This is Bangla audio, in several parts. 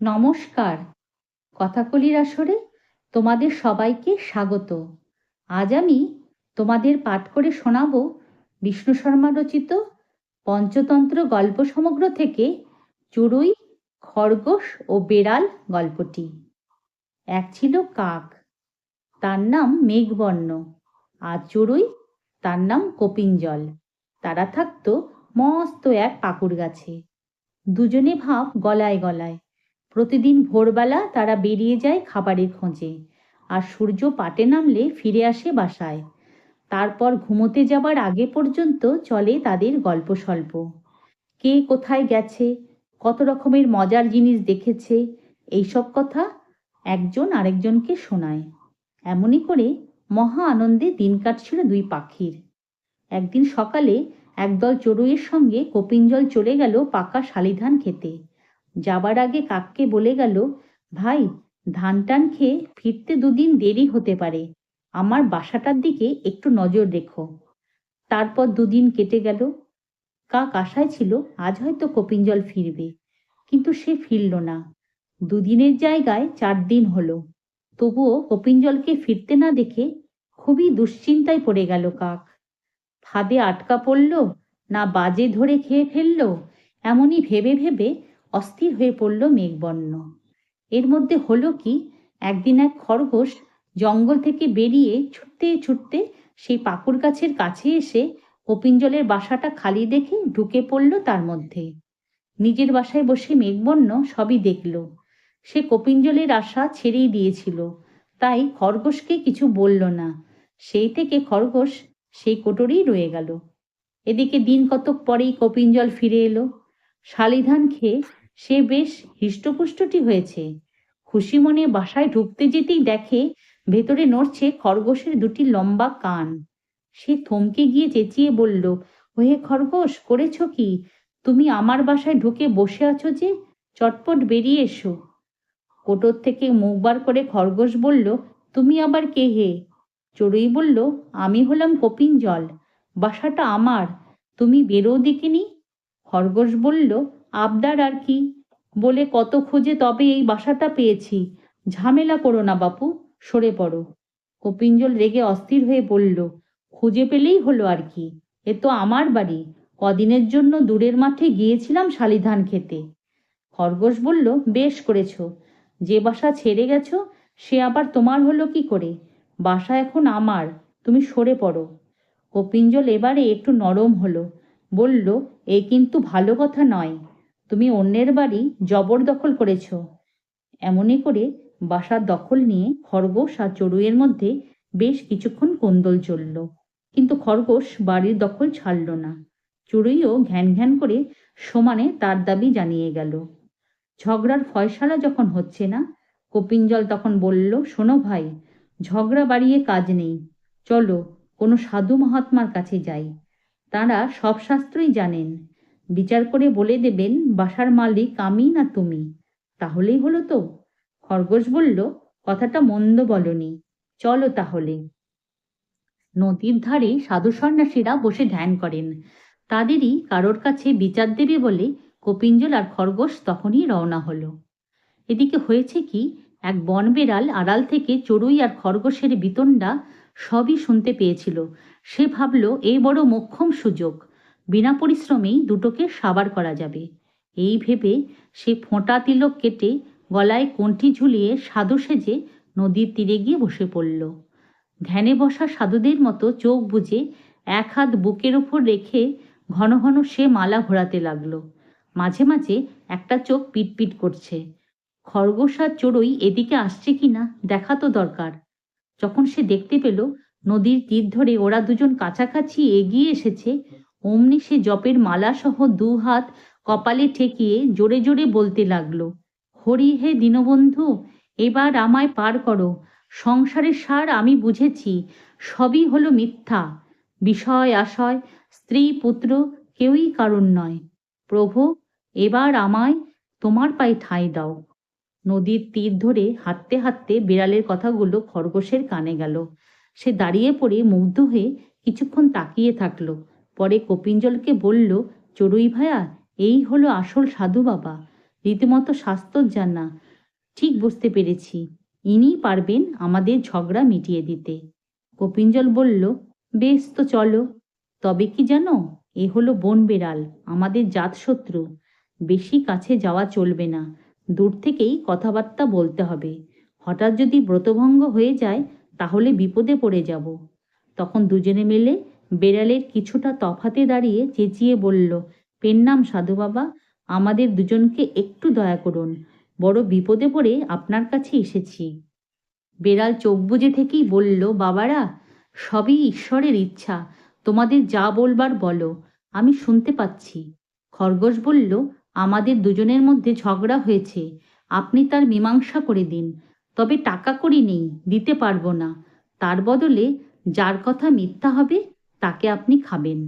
নমস্কার। কথাকলির আসরে তোমাদের সবাইকে স্বাগত। আজ আমি তোমাদের পাঠ করে শোনাব বিষ্ণু শর্মা রচিত পঞ্চতন্ত্র গল্প সমগ্র থেকে চড়ুই খরগোশ ও বেড়াল গল্পটি। এক ছিল কাক। তার নাম মেঘবর্ণ আর চড়ুই তার নাম কপিঞ্জল। তারা থাকতো মস্ত এক পাকুড় গাছে দুজনে ভাব গলায় গলায়। প্রতিদিন ভোরবেলা তারা বেরিয়ে যায় খাবারের খোঁজে। আর সূর্য পাটে নামলে ফিরে আসে বাসায়। তারপর ঘুমোতে যাবার আগে পর্যন্ত চলে তাদের গল্প স্বল্প। কে কোথায় গেছে? কত রকমের মজার জিনিস দেখেছে? এইসব কথা একজন আরেকজনকে শোনায়। এমনই করে মহা আনন্দে দিন কাটছিল দুই পাখির। একদিন সকালে একদল চড়ুইয়ের সঙ্গে কপিঞ্জল চলে গেল পাকা শালিধান খেতে। যাবার আগে কাককে বলে গেল, ভাই ধান টান খেয়ে ফিরতে দুদিন দেরি হতে পারে। আমার বাসাটার দিকে একটু নজর রেখো। তারপর দুদিন কেটে গেল। কাক আশায় ছিল, আজ হয়তো কপিঞ্জল ফিরবে। কিন্তু সে ফিরল না। দুদিনের জায়গায় চার দিন হলো। তবুও কপিঞ্জলকে ফিরতে না দেখে খুবই দুশ্চিন্তায় পড়ে গেল কাক। ফাঁদে আটকা পড়ল, না বাজে ধরে খেয়ে ফেলল, এমনই ভেবে ভেবে অস্থির হয়ে পড়ল মেঘবর্ণ। এর মধ্যে হলো কি? একদিন এক খরগোশ জঙ্গল থেকে বেরিয়ে ছুটতে ছুটতে সেই পাকুড় গাছের কাছে এসে কপিঞ্জলের বাসাটা খালি দেখে ঢুকে পড়ল তার মধ্যে। নিজের বাসায় বসে মেঘবর্ণ সবই দেখল। সে কপিঞ্জলের আশা ছেড়েই দিয়েছিল। তাই খরগোশকে কিছু বলল না। সেই থেকে খরগোশ সেই কোটরেই রয়ে গেল। এদিকে দিন কতক পরেই কপিঞ্জল ফিরে এলো। শালিধান খেয়ে সে বেশ হৃষ্টপুষ্টটি হয়েছে। খুশি মনে বাসায় ঢুকতে যেতেই দেখে ভেতরে নড়ছে খরগোশের দুটি লম্বা কান। সে থমকে গিয়ে চেঁচিয়ে বলল, ওহে খরগোশ, করেছ কি? তুমি আমার বাসায় ঢুকে বসে আছো যে? চটপট বেরিয়ে এসো। কোটর থেকে মুখ বার করে খরগোশ বলল, তুমি আবার কে হে? চড়ুই বলল, আমি হলাম কপিন জল, বাসাটা আমার, তুমি বেরো দেখিনি? খরগোশ বলল আবদার আর কি? বলে কত খোঁজে তবে এই বাসাটা পেয়েছি। ঝামেলা করো না বাপু, সরে পড়ো। কপিঞ্জল রেগে অস্থির হয়ে বলল, খুঁজে পেলেই হলো আর কি। এ তো আমার বাড়ি। কদিনের জন্য দূরের মাঠে গিয়েছিলাম শালিধান খেতে। খরগোশ বলল, বেশ করেছ। যে বাসা ছেড়ে গেছ, সে আবার তোমার হলো কি করে? বাসা এখন আমার, তুমি সরে পড়ো। কপিঞ্জল এবারে একটু নরম হলো। বলল, এ কিন্তু ভালো কথা নয়। তুমি অন্যের বাড়ি জবরদখল করেছ। এমনই করে বাসার দখল নিয়ে খরগোশ আর চড়ুইয়ের মধ্যে বেশ কিছুক্ষণ কোন্দল চলল। কিন্তু খরগোশ বাড়ির দখল ছাড়ল না। চড়ুইও ঘ্যান ঘ্যান করে সমানে তার দাবি জানিয়ে গেল। ঝগড়ার ফয়সালা যখন হচ্ছে না, কপিঞ্জল তখন বলল, শোনো ভাই, ঝগড়া বাড়িয়ে কাজ নেই। চলো, কোনো সাধু মহাত্মার কাছে যাই। তাঁরা সব শাস্ত্রই জানেন। বিচার করে বলে দেবেন, বাসার মালিক আমি না তুমি? তাহলেই হলো তো। খরগোশ বলল, কথাটা মন্দ বলনি। চলো তাহলে। নদীর ধারে সাধু সন্ন্যাসীরা বসে ধ্যান করেন। তাদেরই কারোর কাছে বিচার দেবে বলে কপিঞ্জল আর খরগোশ তখনই রওনা হলো। এদিকে হয়েছে কি, এক বনবেড়াল আড়াল থেকে চড়ুই আর খরগোশের বিতণ্ডা সবই শুনতে পেয়েছিল। সে ভাবল, এই বড় মোক্ষম সুযোগ। বিনা পরিশ্রমেই দুটোকে সাবার করা যাবে। এই ভেবে সে ফোঁটা তিলক কেটে গলায় কণ্ঠি ঝুলিয়ে সাধু সেজে নদীর তীরে গিয়ে বসে পড়ল। ধ্যানে বসা সাধুদের মতো চোখ বুজে এক হাত বুকের ওপর রেখে ঘন ঘন সে মালা ঘোরাতে লাগল। মাঝে মাঝে একটা চোখ পিটপিট করছে। খরগোশ আর চড়ুই এদিকে আসছে কিনা দেখা তো দরকার। যখন সে দেখতে পেল নদীর তীর ধরে ওরা দুজন কাছাকাছি এগিয়ে এসেছে অমনি সে জপের মালাসহ দু হাত কপালে ঠেকিয়ে জোরে জোরে বলতে লাগল, হরি হে দীনবন্ধু, এবার আমায় পার করো। সংসারের সার আমি বুঝেছি, সবই হলো মিথ্যা। বিষয় আশয়, স্ত্রী পুত্র কেউই কারণ নয়। প্রভু, এবার আমায় তোমার পায়ে ঠাঁই দাও। নদীর তীর ধরে হাঁটতে হাঁটতে বিড়ালের কথাগুলো খরগোশের কানে গেল। সে দাঁড়িয়ে পড়ে মুগ্ধ হয়ে কিছুক্ষণ তাকিয়ে থাকল। পরে কপিঞ্জলকে বলল, চড়ুই ভায়া, এই হলো আসল সাধু বাবা। রীতিমতো শাস্তজ্জার জানা। ঠিক বুঝতে পেরেছি। ইনিই পারবেন আমাদের ঝগড়া মিটিয়ে দিতে। কপিঞ্জল বলল, বেশ তো চলো। তবে কি জানো, এ হলো বন বেড়াল, আমাদের জাতশত্রু। বেশি কাছে যাওয়া চলবে না। দূর থেকেই কথাবার্তা বলতে হবে। হঠাৎ যদি ব্রতভঙ্গ হয়ে যায়, তাহলে বিপদে পড়ে যাব। তখন দুজনে মিলে বেড়ালের কিছুটা তফাতে দাঁড়িয়ে চেঁচিয়ে বলল, পেন নাম সাধু বাবা, আমাদের দুজনকে একটু দয়া করুন। বড় বিপদে পড়ে আপনার কাছে এসেছি। বেড়াল চোখ বুজে থেকেই বলল, বাবারা, সবই ঈশ্বরের ইচ্ছা। তোমাদের যা বলবার বলো, আমি শুনতে পাচ্ছি। খরগোশ বলল, আমাদের দুজনের মধ্যে ঝগড়া হয়েছে। আপনি তার মীমাংসা করে দিন। তবে টাকা করি নেই, দিতে পারব না। তার বদলে যার কথা মিথ্যা হবে তাকে আপনি খাবেন।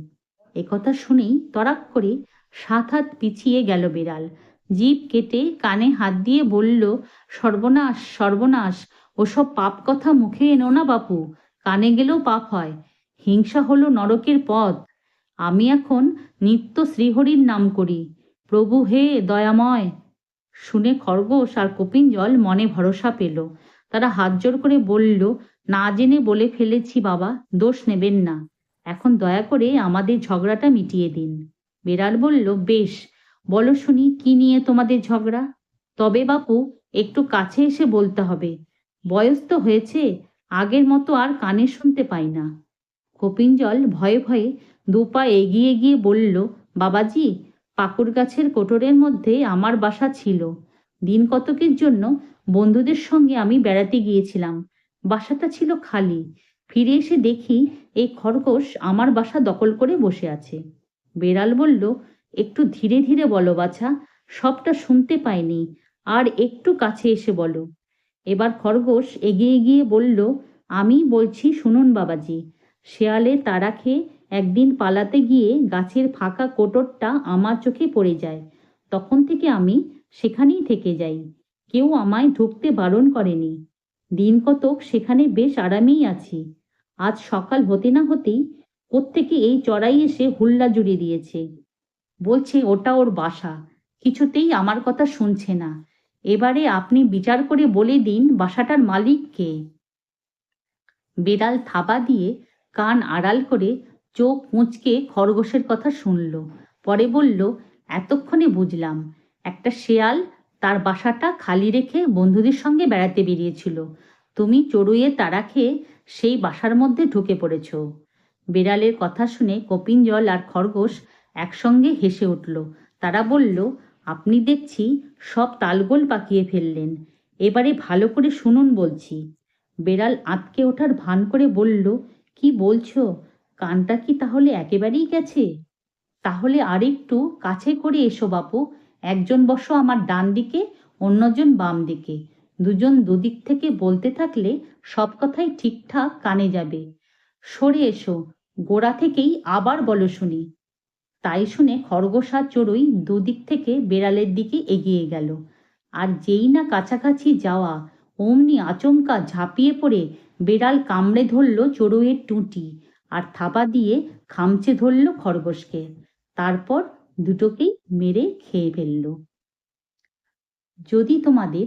একথা শুনেই তরাক করে সাত হাত পিছিয়ে গেল বিড়াল। জিভ কেটে কানে হাত দিয়ে বলল, সর্বনাশ সর্বনাশ, ওসব পাপ কথা মুখে এনো না বাপু, কানে গেলেও পাপ হয়। হিংসা হলো নরকের পথ। আমি এখন নিত্য শ্রীহরির নাম করি। প্রভু হে দয়াময়! শুনে খরগোশ আর কপিন জল মনে ভরসা পেল। তারা হাত জোর করে বলল, না জেনে বলে ফেলেছি বাবা, দোষ নেবেন না। এখন দয়া করে আমাদের ঝগড়াটা মিটিয়ে দিন। বেড়াল বলল, বেশ, বলো শুনি, কি নিয়ে তোমাদের ঝগড়া? তবে বাপু, একটু কাছে এসে বলতে হবে। বয়স তো হয়েছে, আগের মতো আর কানে শুনতে পাই না। কপিঞ্জল ভয়ে ভয়ে দু পা এগিয়ে গিয়ে বলল, বাবাজি, পাকুড় গাছের কোটরের মধ্যে আমার বাসা ছিল। দিন কতকের জন্য বন্ধুদের সঙ্গে আমি বেড়াতে গিয়েছিলাম। বাসাটা ছিল খালি। ফিরে এসে দেখি এই খরগোশ আমার বাসা দখল করে বসে আছে। বেড়াল বলল, একটু ধীরে ধীরে বলো বাছা, সবটা শুনতে পাইনি, আর একটু কাছে এসে বলো। এবার খরগোশ এগিয়ে গিয়ে বলল, আমি বলছি শুনুন বাবাজি, শেয়ালে তারা খেয়ে একদিন পালাতে গিয়ে গাছের ফাঁকা কোটরটা আমার চোখে পড়ে যায়। তখন থেকে আমি সেখানেই থেকে যাই, কেউ আমায় ঢুকতে বারণ করেনি। দিন কতক সেখানে বেশ আরামেই আছি। আজ সকাল হতে না হতেই কোত্থেকে এই চড়াই এসে হুল্লা জুড়ে দিয়েছে। বলছে, ওটা ওর বাসা। কিছুতেই আমার কথা শুনছে না। এবারে আপনি বিচার করে বলে দিন বাসাটার মালিক কে? বেড়াল থাবা দিয়ে কান আড়াল করে চোখ মুচকে খরগোশের কথা শুনল। পরে বলল, এতক্ষণে বুঝলাম। একটা শেয়াল তার বাসাটা খালি রেখে বন্ধুদের সঙ্গে বেড়াতে বেরিয়েছিল। তুমি চড়ুইয়ে তারা খেয়ে সেই বাসার মধ্যে ঢুকে পড়েছ। বেড়ালের কথা শুনে কপিঞ্জল আর খরগোশ একসঙ্গে হেসে উঠল। তারা বলল, আপনি দেখছি সব তালগোল পাকিয়ে ফেললেন। এবারে ভালো করে শুনুন বলছি। বেড়াল আঁতকে ওঠার ভান করে বলল, কি বলছো? কানটা কি তাহলে একেবারেই গেছে? তাহলে আরেকটু কাছে করে এসো বাপু। একজন বসো আমার ডান দিকে, অন্যজন বাম দিকে। দুজন দুদিক থেকে বলতে থাকলে সব কথাই ঠিকঠাক কানে যাবে। সরে এসো, গোড়া থেকেই আবার বলো শুনি। তাই শুনে খরগোশ আর চড়ুই দুদিক থেকে বেড়ালের দিকে এগিয়ে গেল। আর যেই না কাছাকাছি যাওয়া, অমনি আচমকা ঝাঁপিয়ে পড়ে বেড়াল কামড়ে ধরল চড়ুইয়ের টুঁটি আর থাপা দিয়ে খামচে ধরল খরগোশকে। তারপর দুটোকেই মেরে খেয়ে ফেলল। যদি তোমাদের